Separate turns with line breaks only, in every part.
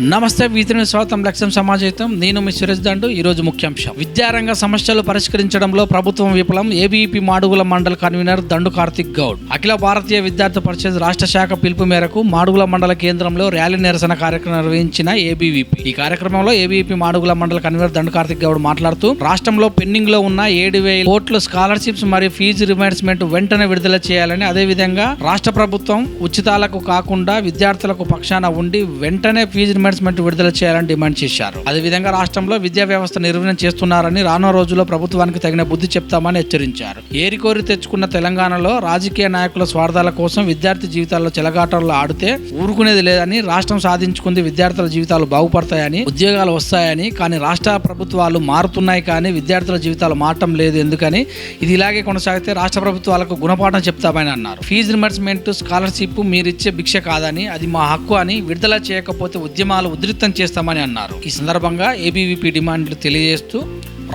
నమస్తే వీతిని స్వాతం లక్ష్యం సమాజం నేను మీ సురేష్ దండు. ఈ రోజు ముఖ్యాంశం. విద్యారంగ సమస్యలు పరిష్కరించడంలో ప్రభుత్వం విఫలం. ఏబీఈపీ మాడుగుల మండల కన్వీనర్ దండు కార్తిక్ గౌడ్. అఖిల భారతీయ విద్యార్థి పరిషత్ రాష్ట్ర శాఖ పిలుపు మేరకు మాడుగుల మండల కేంద్రంలో ర్యాలీ నిరసన కార్యక్రమం నిర్వహించిన ఏబీవీపీ. ఈ కార్యక్రమంలో ఏబీఈపీ మాడుగుల మండల కన్వీనర్ దండు కార్తిక్ గౌడ్ మాట్లాడుతూ రాష్ట్రంలో పెండింగ్లో ఉన్న ఏడు వేల కోట్ల స్కాలర్షిప్స్ మరియు ఫీజు రిమైండ్స్మెంట్ వెంటనే విడుదల చేయాలని అదేవిధంగా రాష్ట్ర ప్రభుత్వం ఉచితాలకు కాకుండా విద్యార్థులకు పక్షాన ఉండి వెంటనే ఫీజు రిమైండ్స్మెంట్ విడుదల చేయాలని డిమాండ్ చేశారు. అదేవిధంగా రాష్ట్రంలో విద్యా వ్యవస్థ నిర్వహణ చేస్తున్నారని రానున్న రోజుల్లో ప్రభుత్వానికి తగిన బుద్ధి చెప్తామని హెచ్చరించారు. ఏరికోరి తెచ్చుకున్న తెలంగాణలో రాజకీయ నాయకుల స్వార్థాల కోసం విద్యార్థి జీవితాల్లో చెలగాటలు ఆడితే ఊరుకునేది లేదని రాష్ట్రం సాధించుకుంది విద్యార్థుల జీవితాలు బాగుపడతాయని ఉద్యోగాలు వస్తాయని కానీ రాష్ట్ర ప్రభుత్వాలు మారుతున్నాయి కానీ విద్యార్థుల జీవితాలు మారటం లేదు ఎందుకని ఇది ఇలాగే కొనసాగితే రాష్ట్ర ప్రభుత్వాలకు గుణపాఠం చెప్తామని అన్నారు. ఫీజు రిమర్స్మెంట్ స్కాలర్షిప్ మీరిచ్చే భిక్ష కాదని అది మా హక్కు అని విడుదల చేయకపోతే ఉద్యమాలు ఉధృతం చేస్తామని అన్నారు. ఈ సందర్భంగా ఏబీవీపీ డిమాండ్లు తెలియజేస్తూ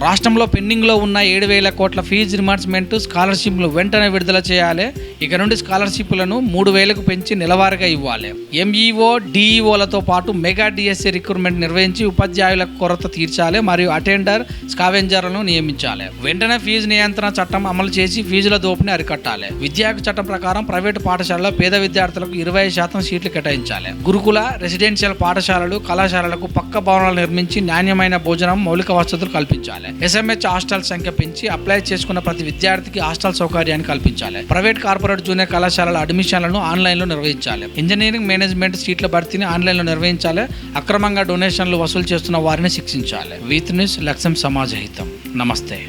రాష్ట్రంలో పెండింగ్లో ఉన్న ఏడు వేల కోట్ల ఫీజు రిమార్చ్మెంట్ స్కాలర్షిప్లు వెంటనే విడుదల చేయాలి ఇక నుండి స్కాలర్షిప్లను మూడు వేలకు పెంచి నెలవారీగా ఇవ్వాలి. ఎంఈఓ డిఈఓలతో పాటు మెగా డిఎస్సి రిక్రూట్మెంట్ నిర్వహించి ఉపాధ్యాయుల కొరత తీర్చాలి మరియు అటెండర్ స్కావెంజర్లను నియమించాలి. వెంటనే ఫీజు నియంత్రణ చట్టం అమలు చేసి ఫీజుల దోపిని అరికట్టాలి. విద్యాకు చట్టం ప్రకారం ప్రైవేటు పాఠశాలలో పేద విద్యార్థులకు ఇరవై శాతం సీట్లు కేటాయించాలి. గురుకుల రెసిడెన్షియల్ పాఠశాలలు కళాశాలలకు పక్క భవనాలు నిర్మించి నాణ్యమైన భోజనం మౌలిక వసతులు కల్పించాలి. ఎస్ఎంహెచ్ హాస్టల్ సంఖ్య పెంచి అప్లై చేసుకున్న ప్రతి విద్యార్థికి హాస్టల్ సౌకర్యాన్ని కల్పించాలి. ప్రైవేట్ కార్పొరేట్ జూనియర్ కళాశాలల అడ్మిషన్లను ఆన్లైన్లో నిర్వహించాలి. ఇంజనీరింగ్ మేనేజ్మెంట్ సీట్ల భర్తీని ఆన్లైన్లో నిర్వహించాలి. అక్రమంగా డొనేషన్లు వసూలు చేస్తున్న వారిని శిక్షించాలి. వీత్ న్యూస్ లక్ష్యం సమాజహితం నమస్తే